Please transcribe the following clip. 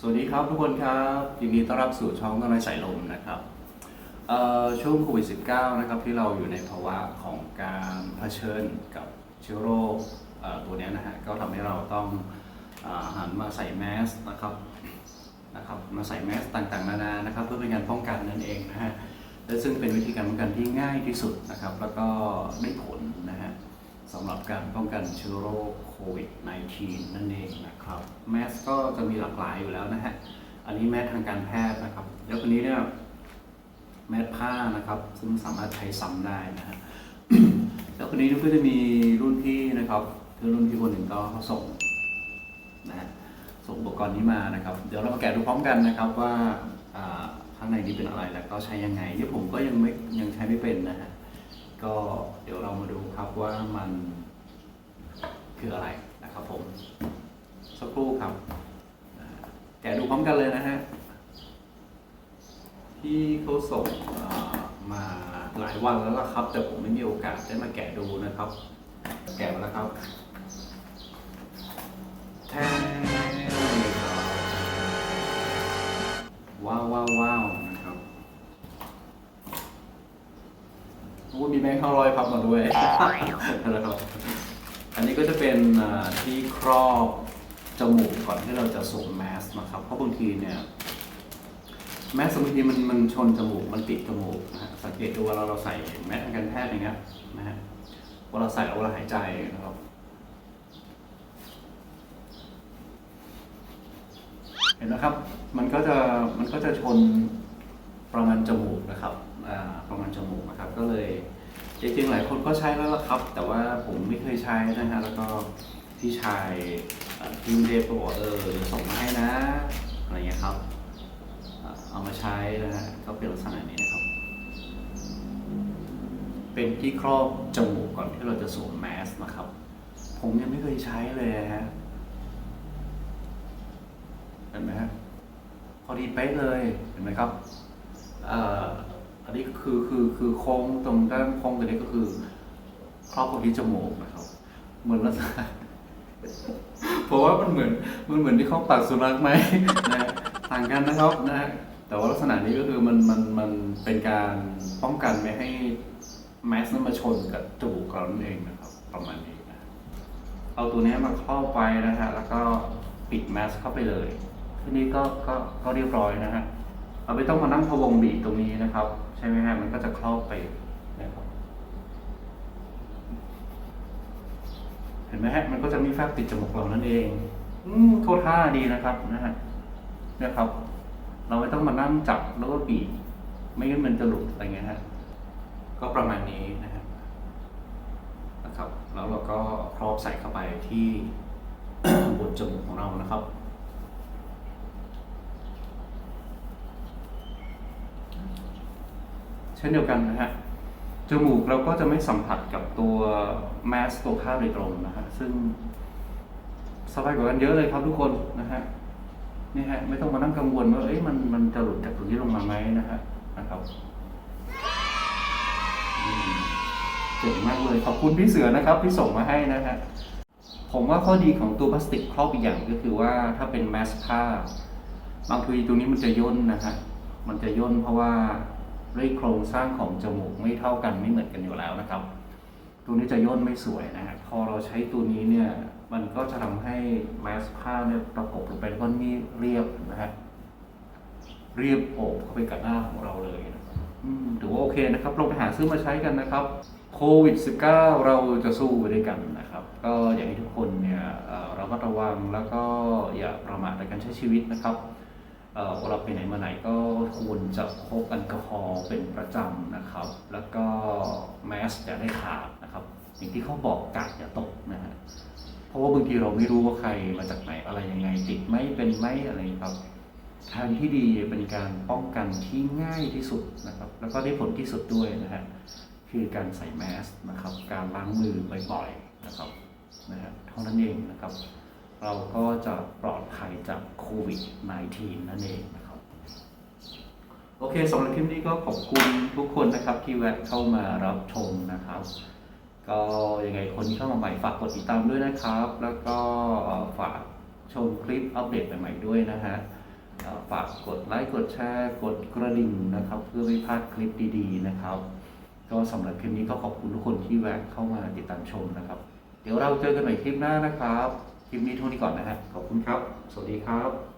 สวัสดีครับทุกคนครับยินดีต้อนรับสู่ช่องต้นไม้สายลมนะครับช่วงโควิด -19 นะครับที่เราอยู่ในภาวะของการเผชิญกับเชื้อโรคตัวนี้นะฮะก็ทำให้เราต้องอหันมาใส่แมสนะครับนะครับมาใส่แมสต่างๆนานานะครับเพื่อเป็นการป้องกันนั่นเองนะฮะและซึ่งเป็นวิธีการป้องกันที่ง่ายที่สุดนะครับ แล้วก็ได้ผลนะฮะสำหรับการป้องกันเชื้อโรคโควิด -19 นั่นเองนะครับแมสก็ จะมีหลากหลายอยู่แล้วนะฮะ อันนี้แมสทางการแพทย์นะครับ แล้วคนนี้เนี่ยแมสผ้านะครับ ซึ่งสามารถใช้ซ้ำได้นะฮะ แล้วคนนี้ก็จะมีรุ่นพี่นะครับคือรุ่นพี่คนหนึ่งก็เขาส่งนะฮะ ส่งอุปกรณ์นี้มานะครับ เดี๋ยวเรามาแกะดูพร้อมกันนะครับว่าข้างในนี้เป็นอะไรแล้วก็ใช้ยังไงที่ผมก็ยังไม่ยังใช้ไม่เป็นนะฮะ ก็เดี๋ยวเรามาดูครับว่ามันคืออะไรนะครับผม สักครู่ครับะดูพร้อมกันเลยนะฮะ ที่เขาส่งมาหลายวันแล้วล่ะครับ แต่ผมไม่มีโอกาสได้มาแกะดูนะครับ แกะมาแล้วครับแท้ว้าวว้าวว้าวนะครับโอ้มีแบงค์ห้าร้อยพับมาด้วยนะครับ อันนี้ก็จะเป็นที่ครอบ จมูกก่อนที่เราจะสวมแมสนะครับ เพราะบางทีเนี่ยแมสบางทีมันมันชนจมูกมันติดจมูกนะฮะสังเกตดูเวลาเราใส่แมสทางการแพทย์อย่างเงี้ยนะฮะเวลาใส่เวลาหายใจนะครับเห็นนะครับ มันก็จะมันก็จะชนประมาณจมูกนะครับอ่าประมาณจมูกนะครับ ก็เลยจริงๆหลายคนก็ใช้แล้วล่ะครับ แต่ว่าผมไม่เคยใช้นะฮะแล้วก็พี่ชาย เอ่อพี่เดฟก็บอกเออเดี๋ยวส่งมาให้นะ อะไรเงี้ยครับ เอามาใช้นะฮะก็เป็นลักษณะนี้นะครับ เป็นที่ครอบจมูกก่อนที่เราจะสวมแมสนะครับ ผมยังไม่เคยใช้เลยฮะเห็นไหมฮะพอดีเป๊ะเลยเห็นไหมครับเอ่ออันนี้คือคือคือโค้งตรงด้านโค้งตรงนี้ก็คือครอบตรงที่จมูกนะครับ เหมือนลักษณะ เพราะว่ามันเหมือนมันเหมือนที่เขาปักสุนัขไหมนะต่างกันนะครับนะฮะแต่ว่าลักษณะนี้ก็คือมันมันมันเป็นการป้องกันไม่ให้แมสนั้นมาชนกับจมูกเรานั่นเองนะครับ ประมาณนี้นะเอาตัวนี้มาครอบไว้นะฮะแล้วก็ปิดแมสเข้าไปเลยทีนี้ก็ก็ก็เรียบร้อยนะฮะเราไม่ต้องมานั่งพวงบีบตรงนี้นะครับ ใช่ไหมฮะมันก็จะครอบไปนะครับ เห็นไหมฮะมันก็จะมีแฟบติดจมูกเรานั่นเองอืมโทษท่าดีนะครับนะฮะนะครับ เราไม่ต้องมานั่งจับแล้วก็บีบไม่งั้นมันจะหลุดอะไรเงี้ยฮะก็ประมาณนี้นะฮะนะครับแล้วเราก็ครอบใส่เข้าไปที่บนจมูกของเรานะครับเช่นเดียวกันนะฮะ จมูกเราก็จะไม่สัมผัสกับตัวแมสตัวผ้าโดยตรงนะฮะซึ่งสบายกว่ากันเยอะเลยครับทุกคนนะฮะนี่ฮะไม่ต้องมานั่งกังวลว่าเอ้ยมันมันจะหลุดจากตรงนี้ลงมาไหมนะฮะนะครับเจ๋งมากเลยขอบคุณพี่เสือนะครับที่ส่งมาให้นะฮะผมว่าข้อดีของตัวพลาสติกครอบอีกอย่างก็คือว่าถ้าเป็นแมสผ้าบางทีตรงนี้มันจะย่นนะฮะมันจะย่นเพราะว่า ด้วยโครงสร้างของจมูกไม่เท่ากันไม่เหมือนกันอยู่แล้วนะครับ ตัวนี้จะย่นไม่สวยนะฮะพอเราใช้ตัวนี้เนี่ยมันก็จะทำให้แมสผ้าเนี่ยประกบลงไปแล้วก็นี่เรียบนะฮะเรียบโอบเข้าไปกับหน้าของเราเลยนะถือว่าโอเคนะครับลองไปหาซื้อมาใช้กันนะครับโควิด -19 เราจะสู้ไปด้วยกันนะครับ ก็อยากให้ทุกคนเนี่ยเระมัดระวังแล้วก็อย่าประมาทในการใช้ชีวิตนะครับ เอ่อเวลาไปไหนมาไหนก็ควรจะพกแอลกอฮอล์เป็นประจำนะครับ แล้วก็แมสอย่าได้ขาดนะครับ อย่างที่เขาบอกกาดอย่าตกนะฮะเพราะว่าบางทีเราไม่รู้ว่าใครมาจากไหนอะไรยังไงติดไหมเป็นไหมอะไรครับทางที่ดีเป็นการป้องกันที่ง่ายที่สุดนะครับ แล้วก็ได้ผลที่สุดด้วยนะฮะคือการใส่แมสนะครับ การล้างมือบ่อยๆนะครับนะฮะเท่านั้นเองนะครับ เราก็จะปลอดภัยจากโควิด -19 นั่นเองนะครับ โอเคสำหรับคลิปนี้ก็ขอบคุณทุกคนนะครับที่แวะเข้ามารับชมนะครับ ก็ยังไงคนที่เข้ามาใหม่ฝากกดติดตามด้วยนะครับ แล้วก็ฝากชมคลิปอัปเดตใหม่ๆด้วยนะฮะฝากกดไลค์กดแชร์ กดกระดิ่งนะครับ เพื่อไม่พลาดคลิปดีๆนะครับ ก็สำหรับคลิปนี้ก็ขอบคุณทุกคนที่แวะเข้ามาติดตามชมนะครับ เดี๋ยวเราเจอกันใหม่คลิปหน้านะครับ คลิปนี้เท่านี้ก่อนนะครับขอบคุณครับ สวัสดีครับ